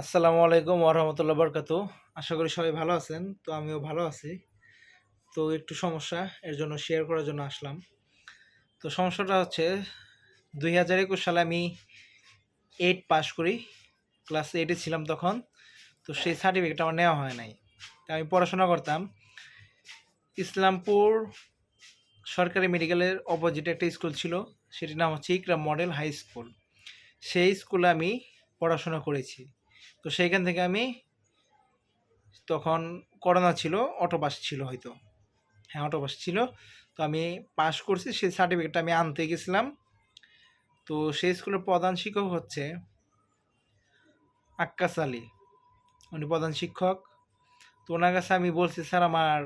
আসসালামু আলাইকুম ওরহমতুল্লাহ বরকাতু আশা করি সবাই ভালো আছেন, তো আমিও ভালো আছি। তো একটু সমস্যা, এর জন্য শেয়ার করার জন্য আসলাম। তো সমস্যাটা হচ্ছে, দুই হাজার একুশ সালে আমি এইট পাস করি ক্লাস এইটে ছিলাম তখন। তো সেই সার্টিফিকেট আমার নেওয়া হয় নাই। তা আমি পড়াশোনা করতাম। ইসলামপুর সরকারি মেডিকেলের অপোজিটে একটা স্কুল ছিল, সেটির নাম হচ্ছে ইকরা মডেল হাই স্কুল। সেই স্কুলে আমি পড়াশোনা করেছি। তো সেইখান থেকে আমি তখন করোনা ছিল, অটো পাস ছিল হয়তো। হ্যাঁ অটো পাস ছিল। তো আমি পাস করছি, সেই সার্টিফিকেটটা আমি আনতে গেছিলাম। তো সেই স্কুলের প্রধান শিক্ষক হচ্ছে আক্কাস আলী। উনি প্রধান শিক্ষক। তো ওনার কাছে আমি বলছি, স্যার, আমার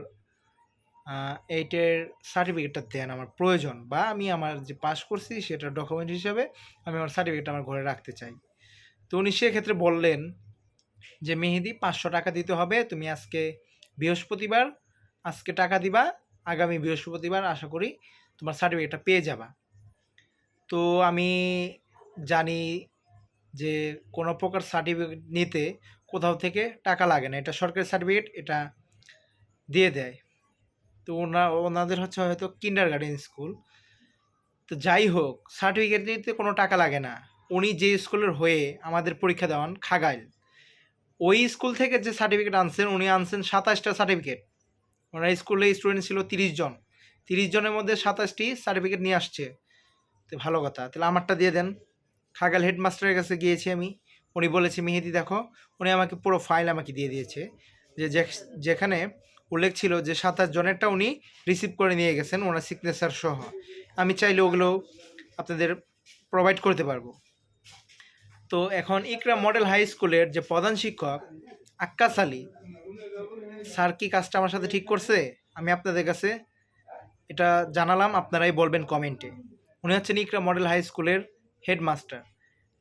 এইটের সার্টিফিকেটটা দেন, আমার প্রয়োজন বা আমি আমার যে পাস করছি সেটা ডকুমেন্ট হিসাবে আমি আমার সার্টিফিকেট আমার ঘরে রাখতে চাই। তো উনি সেক্ষেত্রে বললেন যে, মেহেদি পাঁচশো টাকা দিতে হবে। তুমি আজকে বৃহস্পতিবার, আজকে টাকা দিবা। আগামী বৃহস্পতিবার আশা করি তোমার সার্টিফিকেটটা পেয়ে যাবা। তো আমি জানি যে, কোনো প্রকার সার্টিফিকেট নিতে কোথাও থেকে টাকা লাগে না। এটা সরকারি সার্টিফিকেট এটা দিয়ে দেয়। তো ওনা, ওনাদের হচ্ছে হয়তো কিন্ডার গার্ডেন স্কুল তো যাই হোক সার্টিফিকেট নিতে কোনো টাকা লাগে না। উনি যে স্কুলের হয়ে আমাদের পরীক্ষা দেওয়ান, খাগাইল, ওই স্কুল থেকে যে সার্টিফিকেট আনছেন, উনি আনছেন সাতাশটা সার্টিফিকেট ওনার স্কুলে স্টুডেন্ট ছিল তিরিশ জন। তিরিশ জনের মধ্যে সাতাশটি সার্টিফিকেট নিয়ে আসছে। তো ভালো কথা। তাহলে আমারটা দিয়ে দেন। খাগাল হেডমাস্টারের কাছে গিয়েছি আমি। উনি বলেছে, মেহেদি, দেখো, উনি আমাকে পুরো ফাইল আমাকে দিয়ে দিয়েছে। যে যেখানে উল্লেখ ছিল যে সাতাশ জনেরটা উনি রিসিভ করে নিয়ে গেছেন, ওনার সিগনেচার সহ। আমি চাইলে ওগুলো আপনাদের প্রোভাইড করতে পারব। তো এখন ইকরা মডেল হাই স্কুলের যে প্রধান শিক্ষক, আক্কাস আলী। স্যার কি কাজটা আমার সাথে ঠিক করছে? আমি আপনাদের কাছে এটা জানালাম, আপনারাই বলবেন কমেন্টে। উনি হচ্ছেন ইকরা মডেল হাই স্কুলের হেডমাস্টার।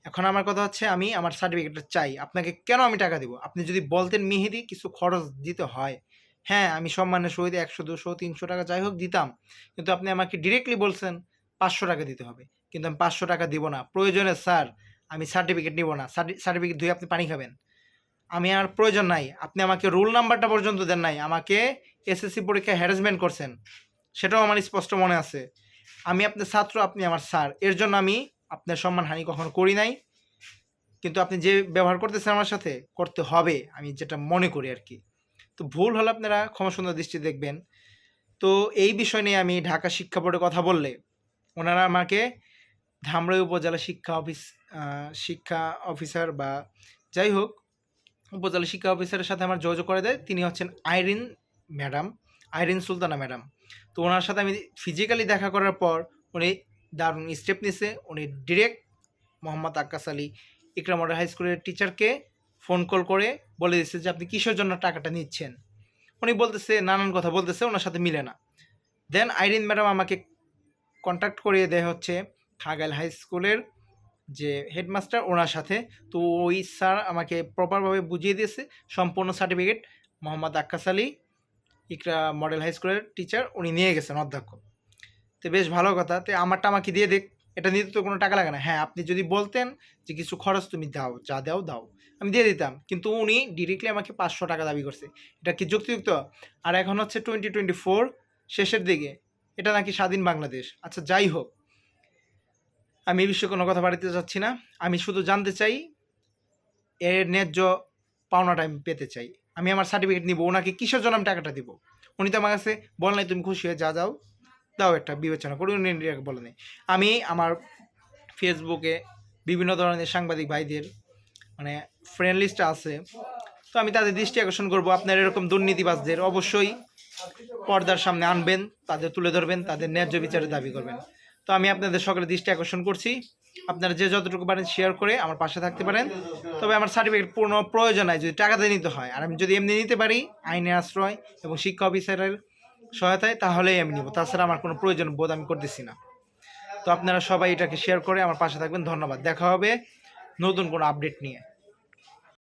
এখন আমার কথা হচ্ছে, আমি আমার সার্টিফিকেটটা চাই। আপনাকে কেন আমি টাকা দিব? আপনি যদি বলতেন মেহেদি, কিছু খরচ দিতে হয়। হ্যাঁ আমি সম্মানের সহিত একশো, দুশো, তিনশো টাকা যাই হোক দিতাম। কিন্তু আপনি আমাকে ডিরেক্টলি বলছেন, পাঁচশো টাকা দিতে হবে। কিন্তু আমি পাঁচশো টাকা দিব না। প্রয়োজনে, স্যার আমি সার্টিফিকেট নিব না। সার্টিফিকেট ধুয়ে আপনি পানি খাবেন। আমি আর প্রয়োজন নাই। আপনি আমাকে রোল নাম্বারটা পর্যন্ত দেন নাই। আমাকে এসএসসি পরীক্ষায় হ্যারাসমেন্ট করছেন। সেটাও আমার স্পষ্ট মনে আছে। আমি আপনার ছাত্র, আপনি আমার স্যার এর জন্য আমি আপনার সম্মানহানি কখনো করি নাই। কিন্তু আপনি যে ব্যবহার করতেছেন আমার সাথে, করতে হবে। আমি যেটা মনে করি আর কি। তো ভুল হলে আপনারা ক্ষমা সুন্দর দৃষ্টি দেখবেন। তো এই বিষয় নিয়ে আমি ঢাকা শিক্ষা বোর্ডে কথা বললে, ওনারা আমাকে ধামরাই উপজেলা শিক্ষা অফিস শিক্ষা অফিসার বা যাই হোক, উপজেলা শিক্ষা অফিসারের সাথে আমার যোগাযোগ করে দেয়। তিনি হচ্ছেন আইরিন ম্যাডাম, আইরিন সুলতানা ম্যাডাম। তো ওনার সাথে আমি ফিজিক্যালি দেখা করার পর উনি দারুণ স্টেপ নিছে। উনি direct Mohammad Akkas Ali Iqra model high স্কুলের টিচারকে ফোন কল করে বলে দিচ্ছে যে, আপনি কিসের জন্য টাকাটা নিচ্ছেন? উনি বলতেছে, নানান কথা বলতেছে, ওনার সাথে মিলে না। দেন আইরিন ম্যাডাম আমাকে কন্ট্যাক্ট করিয়ে দেয় হচ্ছে খাগাইল হাই স্কুলের যে হেডমাস্টার ওনার সাথে। তো ওই স্যার আমাকে প্রপারভাবে বুঝিয়ে দিয়েছে। সম্পূর্ণ certificate Mohammad Akkas Ali, Iqra model high স্কুলের টিচার উনি নিয়ে গেছেন অধ্যক্ষ। তো বেশ ভালো কথা। তো আমারটা আমাকে দিয়ে দেখ, এটা নিতে তো কোনো টাকা লাগে না। হ্যাঁ আপনি যদি বলতেন যে কিছু খরচ তুমি দাও, যা দাও দাও। আমি দিয়ে দিতাম। কিন্তু উনি ডিরেক্টলি আমাকে পাঁচশো টাকা দাবি করছে। এটা কি যুক্তিযুক্ত? আর এখন হচ্ছে টোয়েন্টি টোয়েন্টি ফোর শেষের দিকে। এটা নাকি স্বাধীন বাংলাদেশ। আচ্ছা যাই হোক। আমি এই বিষয়ে কোনো কথা বাড়িতে যাচ্ছি না। আমি শুধু জানতে চাই, এর ন্যায্য পাওনাটা আমি পেতে চাই। আমি আমার সার্টিফিকেট নিব, ওনাকে কিসের জন্য আমি টাকাটা দিব? উনি তো আমার কাছে বল নাই, তুমি খুশি হয়ে যা, যাও। দাও একটা বিবেচনা করি উনি বলে নেই আমি আমার ফেসবুকে বিভিন্ন ধরনের সাংবাদিক ভাইদের মানে ফ্রেন্ড লিস্ট আছে। তো আমি তাদের দৃষ্টি আকর্ষণ করব। আপনার এরকম দুর্নীতিবাজদের অবশ্যই পর্দার সামনে আনবেন, তাদের তুলে ধরবেন, তাদের ন্যায্য বিচারের দাবি করবেন। তো আমি আপনাদের সকলের দৃষ্টি আকর্ষণ করছি। আপনারা যে যতটুকু পারেন শেয়ার করে আমার পাশে থাকতে পারেন। তবে আমার সার্টিফিকেট পূর্ণ প্রয়োজন হয় যদি টাকা দিয়ে নিতে হয়। আর আমি যদি এমনি নিতে পারি, আইনের আশ্রয় এবং শিক্ষা অফিসারের সহায়তায়, তাহলেই আমি নিব। তাছাড়া আমার কোনো প্রয়োজন বোধ আমি করতেছি না। তো আপনারা সবাই এটাকে শেয়ার করে আমার পাশে থাকবেন। ধন্যবাদ। দেখা হবে নতুন কোনো আপডেট নিয়ে।